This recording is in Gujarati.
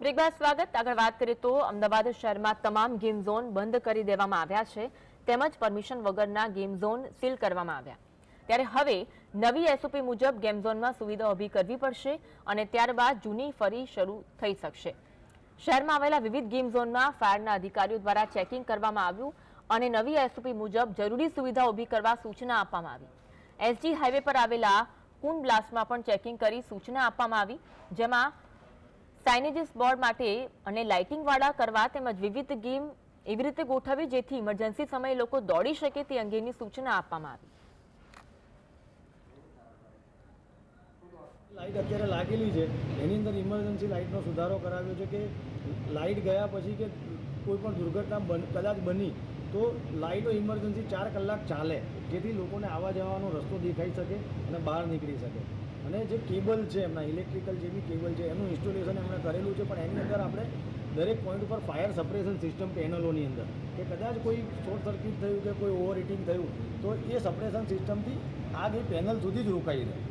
બ્રેક સ્વાગત. આગળ વાત કરીએ તો અમદાવાદ શહેરમાં તમામ ગેમ ઝોન બંધ કરી દેવામાં આવ્યા છે. તેમજ પરમિશન વગરના ગેમ ઝોન સીલ કરવામાં આવ્યા. ત્યારે હવે નવી એસઓપી મુજબ ગેમ ઝોનમાં સુવિધા ઊભી કરવી પડશે અને ત્યારબાદ જૂની ફરી શરૂ થઈ શકશે. શહેરમાં આવેલા વિવિધ ગેમ ઝોનમાં ફાયરના અધિકારીઓ દ્વારા ચેકિંગ કરવામાં આવ્યું અને નવી એસઓપી મુજબ જરૂરી સુવિધા ઊભી કરવા સૂચના આપવામાં આવી. એસજી હાઈવે પર આવેલા કુન બ્લાસ્ટમાં પણ ચેકિંગ કરી સૂચના આપવામાં આવી, જેમાં સાઇનેજીસ બોર્ડ માટે અને લાઇટિંગ વાળા કરવા તેમજ વિવિધ ગેમ એવી રીતે ગોઠવી જેથી ઇમરજન્સી સમયે લોકો દોડી શકે તે અંગેની સૂચના આપવામાં આવી. લાઇટ અત્યારે લાગેલી છે. એની અંદર ઇમરજન્સી લાઇટનો સુધારો કરાવ્યો છે કે લાઇટ ગયા પછી કે કોઈ પણ દુર્ઘટના બન, કદાચ બની તો લાઇટો ઇમરજન્સી ચાર કલાક ચાલે, જેથી લોકોને આવવા જવાનો રસ્તો દેખાઈ શકે અને બહાર નીકળી શકે. અને જે કેબલ છે એમના ઇલેક્ટ્રિકલ જે બી કેબલ છે, એનું ઇન્સ્ટોલેશન એમણે કરેલું છે, પણ એની અંદર આપણે દરેક પોઈન્ટ ઉપર ફાયર સપરેશન સિસ્ટમ પેનલોની અંદર. કે કદાચ કોઈ શોર્ટ સર્કિટ થયું કે કોઈ ઓવર થયું, તો એ સપરેશન સિસ્ટમથી આગ એ પેનલ સુધી જ રોકાઈ રહે.